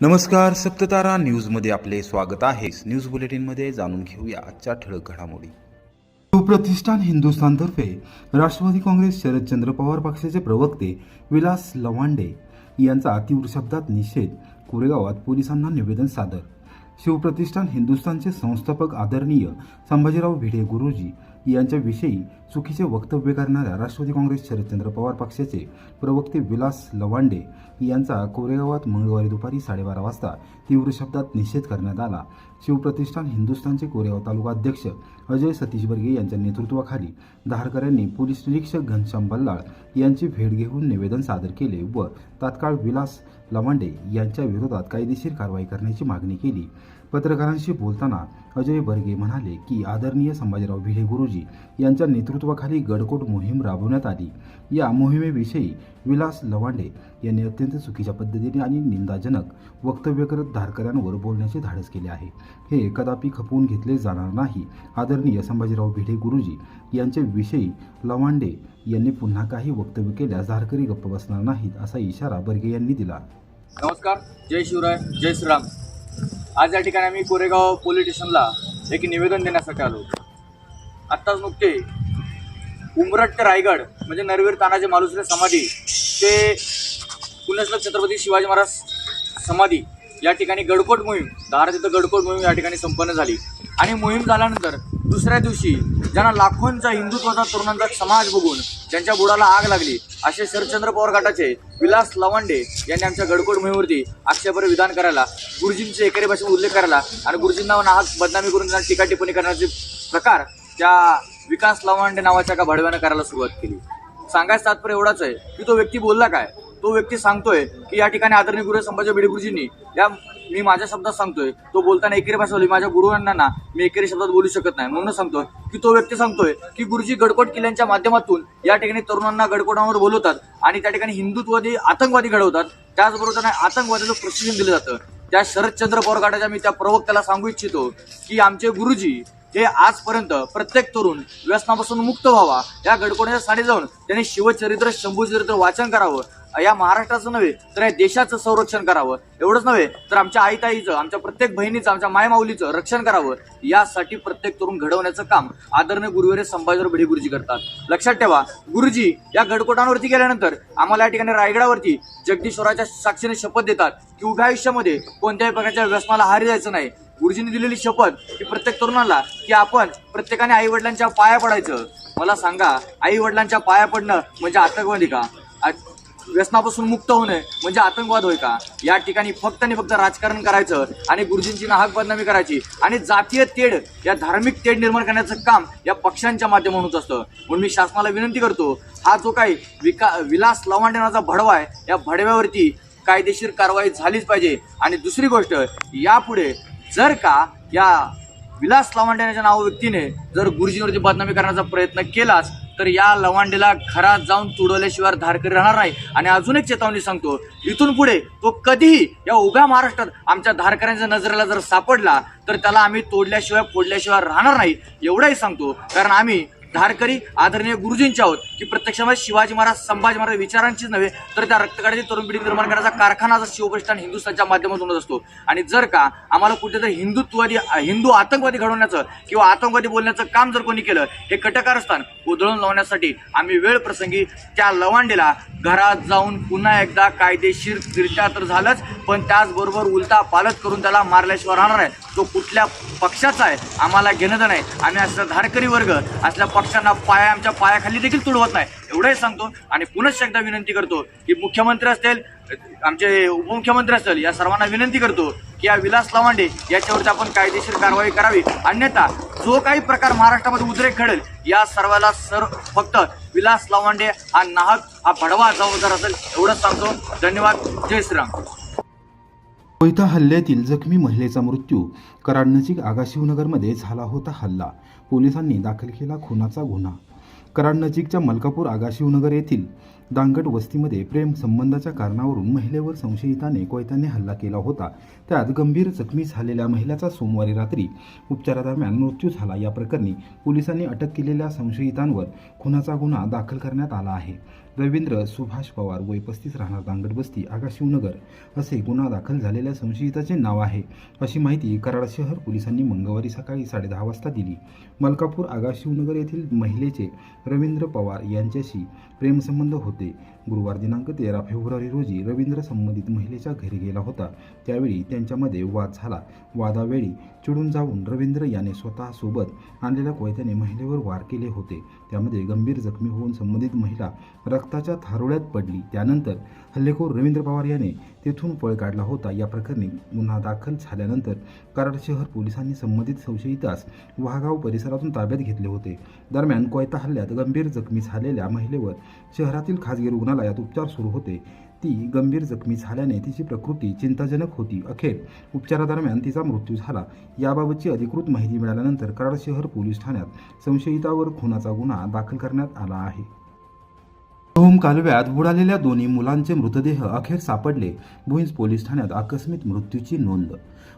नमस्कार सप्ततारा न्यूजमध्ये आपले स्वागत आहे. न्यूज बुलेटिनमध्ये जाणून घेऊया आजच्या ठळक घडामोडी. सुप्रतिष्ठान हिंदुस्थानतर्फे राष्ट्रवादी काँग्रेस शरदचंद्र पवार पक्षाचे प्रवक्ते विलास लवांडे यांचा तीव्र शब्दात निषेध कोरेगावात पोलिसांना निवेदन सादर. शिवप्रतिष्ठान हिंदुस्थानचे संस्थापक आदरणीय संभाजीराव भिडे गुरुजी यांच्याविषयी चुकीचे वक्तव्य करणाऱ्या राष्ट्रवादी काँग्रेस शरदचंद्र पवार पक्षाचे प्रवक्ते विलास लवांडे यांचा कोरेगावात मंगळवारी दुपारी साडेबारा वाजता तीव्र शब्दात निषेध करण्यात आला. शिवप्रतिष्ठान हिंदुस्थानचे कोरेगाव तालुका अध्यक्ष अजय सतीश बर्गे यांच्या नेतृत्वाखाली धारकऱ्यांनी पोलीस निरीक्षक घनश्याम बल्लाळ यांची भेट घेऊन निवेदन सादर केले व तात्काळ विलास लवांडे यांच्या विरोधात कायदेशीर कारवाई करण्याची मागणी केली. पत्रकारांशी बोलताना अजय बर्गे म्हणाले की आदरणीय संभाजीराव भिडे गुरुजी यांच्या नेतृत्व नेतृत्वाखाली गडकोट मोहीम राबवण्यात आली. या मोहिमेविषयी विलास लवांडे यांनी अत्यंत चुकीच्या पद्धतीने आणि निंदाजनक वक्तव्य करत धारकऱ्यांवर बोलण्याचे धाडस केले आहे. हे कदापि खपवून घेतले जाणार नाही. आदरणीय संभाजीराव भिडे गुरुजी यांच्याविषयी लवांडे यांनी पुन्हा काही वक्तव्य केल्यास धारकरी गप्प बसणार नाहीत असा इशारा बर्गे यांनी दिला. नमस्कार. जय शिवराय. जय श्रीराम. आज या ठिकाणी आम्ही कोरेगाव पोलीस स्टेशनला एक निवेदन देण्यासाठी आलो. आत्ताच नुकते उमरट ते रायगड म्हणजे नरवीर तानाजी मालुसरे समाधी ते पुण्यश्लोक छत्रपती शिवाजी महाराज समाधी या ठिकाणी गडकोट मोहीम धारा तिथं गडकोट मोहीम या ठिकाणी संपन्न झाली. आणि मोहीम झाल्यानंतर दुसऱ्या दिवशी ज्यांना लाखोंचा हिंदुत्वाचा तरुणांचा समाज बघून ज्यांच्या बुडाला आग लागली असे शरदचंद्र पवार गटाचे विलास लवांडे यांनी आमच्या गडकोट मोहिमेवरती आक्षेपर विधान करायला गुरुजींचे एकेरी भाषेत उल्लेख करायला आणि गुरुजींना नाहक बदनामी करून त्यांना टीका टिप्पणी करण्याचे प्रकार त्या विकास लवांडे नावाच्या एका भडव्यानं करायला सुरुवात केली. सांगायचं तात्पर्य एवढाच आहे की तो व्यक्ती बोलला काय? तो व्यक्ती सांगतोय की या ठिकाणी आदरणीय गुरु संभाजी भिडे गुरुजींनी या मी माझ्या शब्दात सांगतोय तो बोलताना एकेरी भाषा बोलली माझ्या गुरुवांना ना मी एकेरी शब्दात बोलू शकत नाही. म्हणून सांगतोय की तो व्यक्ती सांगतोय की गुरुजी गडकोट किल्ल्यांच्या माध्यमातून या ठिकाणी तरुणांना गडकोटावर बोलवतात आणि त्या ठिकाणी हिंदुत्ववादी आतंकवादी घडवतात. त्याचबरोबर त्यांना आतंकवादाचं प्रशिक्षण दिलं जातं. त्या शरदचंद्र पवार मी त्या प्रवक्त्याला सांगू इच्छितो की आमचे गुरुजी हे आजपर्यंत प्रत्येक तरुण व्यसनापासून मुक्त व्हावा या गडकोण्याच्या साडी जाऊन त्यांनी शिवचरित्र शंभूचरित्र वाचन करावं. या महाराष्ट्राचं नव्हे तर या देशाचं संरक्षण करावं. एवढंच नव्हे तर आमच्या आईताईचं आमच्या प्रत्येक बहिणीचं आमच्या मायमाऊलीचं रक्षण करावं. यासाठी प्रत्येक तरुण घडवण्याचं काम आदरणीय गुरुवारे संभाजीराव भिडे गुरुजी करतात. लक्षात ठेवा गुरुजी या गडकोटांवरती गेल्यानंतर आम्हाला या ठिकाणी रायगडावरती जगदीश्वराच्या साक्षीने शपथ देतात की उभ्या आयुष्यामध्ये कोणत्याही प्रकारच्या व्यसनाला हारी जायचं नाही. गुरुजींनी दिलेली शपथ की प्रत्येक तरुणाला की आपण प्रत्येकाने आई वडिलांच्या पाया पडायचं. मला सांगा आई वडिलांच्या पाया पडणं म्हणजे आतंकवादी का? व्यसनापासून मुक्त होणे म्हणजे आतंकवाद होय का? या ठिकाणी फक्त आणि फक्त राजकारण करायचं आणि गुरुजींची नाहक बदनामी करायची आणि जातीय तेढ या धार्मिक तेढ निर्माण करण्याचं काम या पक्षांच्या माध्यमातून होत असतं. म्हणून मी शासनाला विनंती करतो हा जो काही विका विलास लवांडे नावाचा भडवा आहे या भडव्यावरती कायदेशीर कारवाई झालीच पाहिजे. आणि दुसरी गोष्ट यापुढे जर का या विलास लवंड्याच्या नाव व्यक्तीने जर गुरुजींवरती बदनामी करण्याचा प्रयत्न केलाच तर या लवांडेला घरात जाऊन तुडवल्याशिवाय धारकरी राहणार नाही. आणि अजून एक चेतावणी सांगतो इथून पुढे तो कधीही या उभ्या महाराष्ट्रात आमच्या धारकऱ्यांच्या नजरेला जर सापडला तर त्याला आम्ही तोडल्याशिवाय फोडल्याशिवाय राहणार नाही एवढंही सांगतो. कारण आम्ही धारकरी आदरणीय गुरुजींचे आहोत की प्रत्यक्षामध्ये शिवाजी महाराज संभाजी महाराज विचारांचीच नव्हे तर त्या रक्तकाळाची तरुण पिढी निर्माण करण्याचा कारखाना जर शिवप्रतिष्ठान हिंदुस्थानच्या माध्यमातून होत असतो. आणि जर का आम्हाला कुठेतरी हिंदुत्ववादी हिंदू आतंकवादी घडवण्याचं किंवा आतंकवादी बोलण्याचं काम जर कोणी केलं हे कटकारस्थान उधळून लावण्यासाठी आम्ही वेळ प्रसंगी त्या लवांडीला घरात जाऊन पुन्हा एकदा कायदेशीर फिरत्या तर झालंच पण त्याचबरोबर उलटा पालट करून त्याला मारल्याशिवाय राहणार आहे तो कुठल्या पक्षाचा आहे आम्हाला घेणं नाही आम्ही असला धारकरी वर्ग असल्या पक्षांना पाया आमच्या पायाखाली देखील तुडवत नाही. एवढंही सांगतो आणि पुनश्च एकदा विनंती करतो की मुख्यमंत्री असतील आमचे उपमुख्यमंत्री असतील या सर्वांना विनंती करतो की या विलास लवांडे याच्यावरती आपण कायदेशीर कारवाई करावी. अन्यथा जो काही प्रकार महाराष्ट्रामध्ये उद्रेक घडेल या सर्वाला सर फक्त विलास लवांडे हा नाहक हा भडवा जबाबदार असेल एवढंच सांगतो. धन्यवाद. जय श्रीराम. कोयता हल्ल्यातील जखमी महिलेचा मृत्यू कराडनजीक आगाशिवनगरमध्ये झाला होता हल्ला. पोलिसांनी दाखल केला खुनाचा गुन्हा. कराड नजीकच्या मलकापूर आगाशिवनगर येथील दांगट वस्तीमध्ये प्रेम संबंधाच्या कारणावरून महिलेवर संशयिताने कोयत्याने हल्ला केला होता. त्यात गंभीर जखमी झालेल्या महिलेचा सोमवारी रात्री उपचारादरम्यान मृत्यू झाला. या प्रकरणी पोलिसांनी अटक केलेल्या संशयितांवर खुनाचा गुन्हा दाखल करण्यात आला आहे. रवींद्र सुभाष पवार वय पस्तीस राहणार दांगड बस्ती असे गुन्हा दाखल झालेल्या संशयिताचे नाव आहे. अशी माहिती कराड शहर पोलिसांनी मंगळवारी सकाळी साडेदहा वाजता दिली. मलकापूर आगाशिवनगर येथील महिलेचे रवींद्र पवार यांच्याशी प्रेमसंबंध होते. गुरुवार दिनांक तेरा फेब्रुवारी रोजी रवींद्र संबंधित महिलेच्या घरी गेला होता. त्यावेळी त्यांच्यामध्ये वाद झाला. वादावेळी चिडून जाऊन रवींद्र याने स्वतःसोबत आणलेल्या कोयत्याने महिलेवर वार केले होते. त्यामध्ये गंभीर जखमी होऊन संबंधित महिला रक्ताच्या थारोळ्यात पडली. त्यानंतर हल्लेखोर रवींद्र पवार याने तेथून पळ काढला होता. या प्रकरणी गुन्हा दाखल झाल्यानंतर कराड शहर पोलिसांनी संबंधित संशयितास वाघाव परिसरातून ताब्यात घेतले होते. दरम्यान कोयता हल्ल्यात गंभीर जखमी झालेल्या महिलेवर शहरातील खाजगी रुग्णालय रुग्णालयात उपचार सुरू होते. ती गंभीर जखमी झाल्याने तिची प्रकृती चिंताजनक होती. अखेर उपचारादरम्यान तिचा मृत्यू झाला. याबाबतची अधिकृत माहिती मिळाल्यानंतर कराड शहर पोलीस ठाण्यात संशयितावर खुनाचा गुन्हा दाखल करण्यात आला आहे. होम कालव्यात बुडालेल्या दोन्ही मुलांचे मृतदेह अखेर सापडले. भुईंज पोलीस ठाण्यात आकस्मिक मृत्यूची नोंद.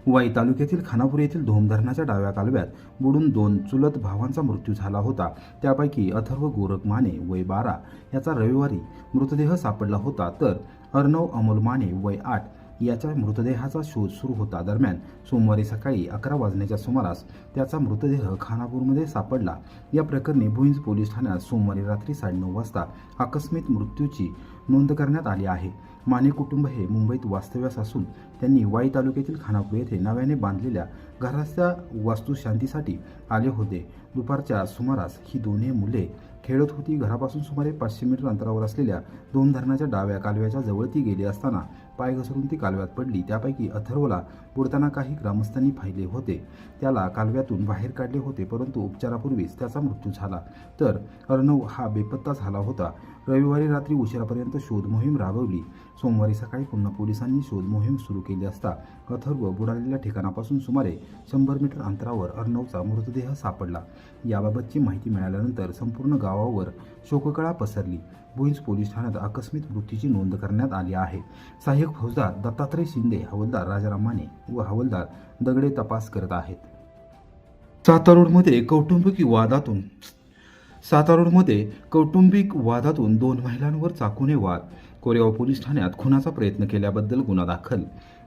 वाई तालुक्यातील खानापूर येथील धोम धरणाच्या डाव्या कालव्यात बुडून दोन चुलत भावांचा मृत्यू झाला होता. त्यापैकी अथर्व गोरख माने वय बारा. याचा रविवारी मृतदेह सापडला होता तर अर्णव अमोल माने वय आठ. याच्या मृतदेहाचा शोध सुरू होता. दरम्यान सोमवारी सकाळी अकरा वाजण्याच्या सुमारास त्याचा मृतदेह खानापूरमध्ये सापडला. या प्रकरणी भुईंज पोलीस ठाण्यात सोमवारी रात्री साडेनऊ वाजता आकस्मिक मृत्यूची नोंद करण्यात आली आहे. माने कुटुंब हे मुंबईत वास्तव्यास असून त्यांनी वाई तालुक्यातील खानापूर येथे नव्याने बांधलेल्या घराच्या वास्तुशांतीसाठी आले होते. दुपारच्या सुमारास ही दोन्ही मुले खेळत होती. घरापासून सुमारे पाचशे मीटर अंतरावर असलेल्या दोन धरणाच्या डाव्या कालव्याच्या जवळ ती गेली असताना पाय घसरून ती कालव्यात पडली. त्यापैकी अथर्वला बुडताना काही ग्रामस्थांनी पाहिले होते. त्याला कालव्यातून बाहेर काढले होते परंतु उपचारापूर्वीच त्याचा मृत्यू झाला. तर अर्णव हा बेपत्ता झाला होता. रविवारी रात्री उशिरापर्यंत शोध मोहीम राबवली. सोमवारी सकाळी पुन्हा पोलिसांनी शोध मोहीम सुरू केली. असता. अथर्व बुडालेल्या ठिकाणापासून सुमारे शंभर मीटर अंतरावर अर्णवचा मृतदेह सापडला. याबाबतची माहिती मिळाल्यानंतर संपूर्ण गावावर शोककळा पसरली. भुईंज पोलीस ठाण्यात आकस्मिक मृत्यूची नोंद करण्यात आली आहे. सहाय्यक फौजदार दत्तात्रय शिंदे हवालदार राजाराम माने व हवालदार दगडे तपास करत आहेत. सातारोडमध्ये कौटुंबिक वादातून सातारोडमध्ये कौटुंबिक वादातून दोन महिलांवर चाकूने वाद. कोरेगाव पोलीस ठाण्यात खुनाचा प्रयत्न केल्याबद्दल गुन्हा दाखल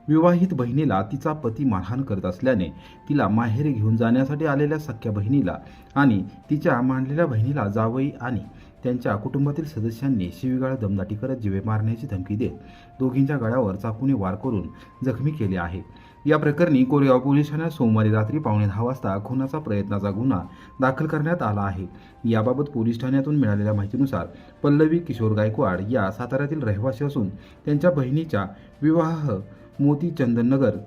विवाहित बहिणीला तिचा पती मारहाण करत असल्याने तिला माहेरी घेऊन जाण्यासाठी आलेल्या सख्या बहिणीला आणि तिच्या मांडलेल्या बहिणीला जावई आणि त्यांच्या कुटुंबातील सदस्यांनी शिवीगाळ दमदाटी करत जिवे मारण्याची धमकी देत दोघींच्या गळ्यावर चाकूने वार करून जखमी केले आहे. या प्रकरणी कोरेगाव पोलीस ठाण्यात सोमवारी रात्री पावणे दहा वाजता खुनाचा प्रयत्नाचा गुन्हा दाखल करण्यात आला आहे. याबाबत पोलीस ठाण्यातून मिळालेल्या माहितीनुसार पल्लवी किशोर गायकवाड या साताऱ्यातील रहिवासी असून त्यांच्या बहिणीच्या विवाह मोती चंदननगर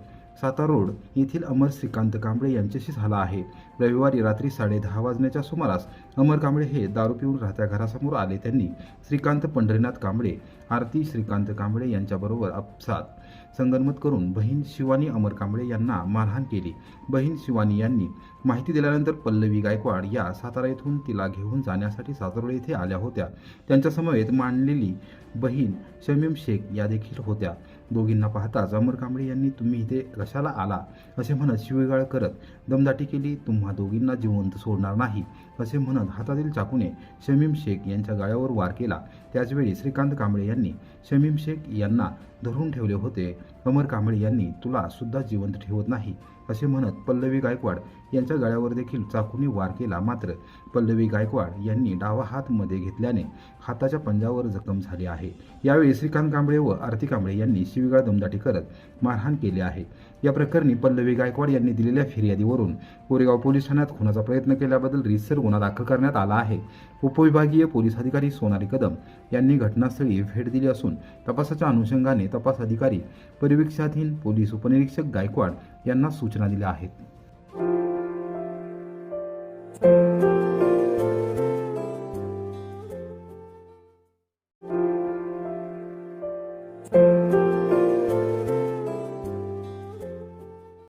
सातारोड येथील अमर श्रीकांत कांबळे यांच्याशी झाला आहे. रविवारी रात्री साडे दहा वाजण्याच्या सुमारास अमर कांबळे हे दारू पिऊन राहत्या घरासमोर आले. त्यांनी श्रीकांत पंढरीनाथ कांबळे आरती श्रीकांत कांबळे यांच्याबरोबर अपसात संगनमत करून बहीण शिवानी अमर कांबळे यांना मारहाण केली. बहीण शिवानी यांनी माहिती दिल्यानंतर पल्लवी गायकवाड या सातारा येथून तिला घेऊन जाण्यासाठी सातारा येथे आल्या होत्या. त्यांच्यासमवेत मांडलेली बहीण शमीम शेख या देखील होत्या. दोघींना पाहताच अमर कांबळे यांनी तुम्ही इथे कशाला आला? असे म्हणत शिवेगाळ करत दमदाटी केली. तुम्हा दोघींना जिवंत सोडणार नाही. असे म्हणत हातातील चाकूने शमीम शेख यांच्या गाळ्यावर वार केला. त्याचवेळी श्रीकांत कांबळे यांनी शमीम शेख यांना धरून ठेवले होते. अमर कांबळे यांनी तुला सुद्धा जिवंत ठेवत नाही. असे म्हणत पल्लवी गायकवाड यांच्या गळ्यावर देखील चाकूने वार केला मात्र पल्लवी गायकवाड यांनी डावा हात मध्ये घेतल्याने हाताच्या पंजावर जखम झाली आहे. यावेळी श्रीकांत कांबळे व आरती कांबळे यांनी शिवीगाळ दमदाटी करत मारहाण केली आहे. या प्रकरणी पल्लवी गायकवाड यांनी दिलेल्या फिर्यादीवरून कोरेगाव पोलीस ठाण्यात खुनाचा प्रयत्न केल्याबद्दल रितसर गुन्हा दाखल करण्यात आला आहे. उपविभागीय पोलीस अधिकारी सोनाली कदम यांनी घटनास्थळी भेट दिली असून तपासाच्या अनुषंगाने तपास अधिकारी परिवीक्षाधीन पोलीस उपनिरीक्षक गायकवाड यांना सूचना दिल्या आहेत.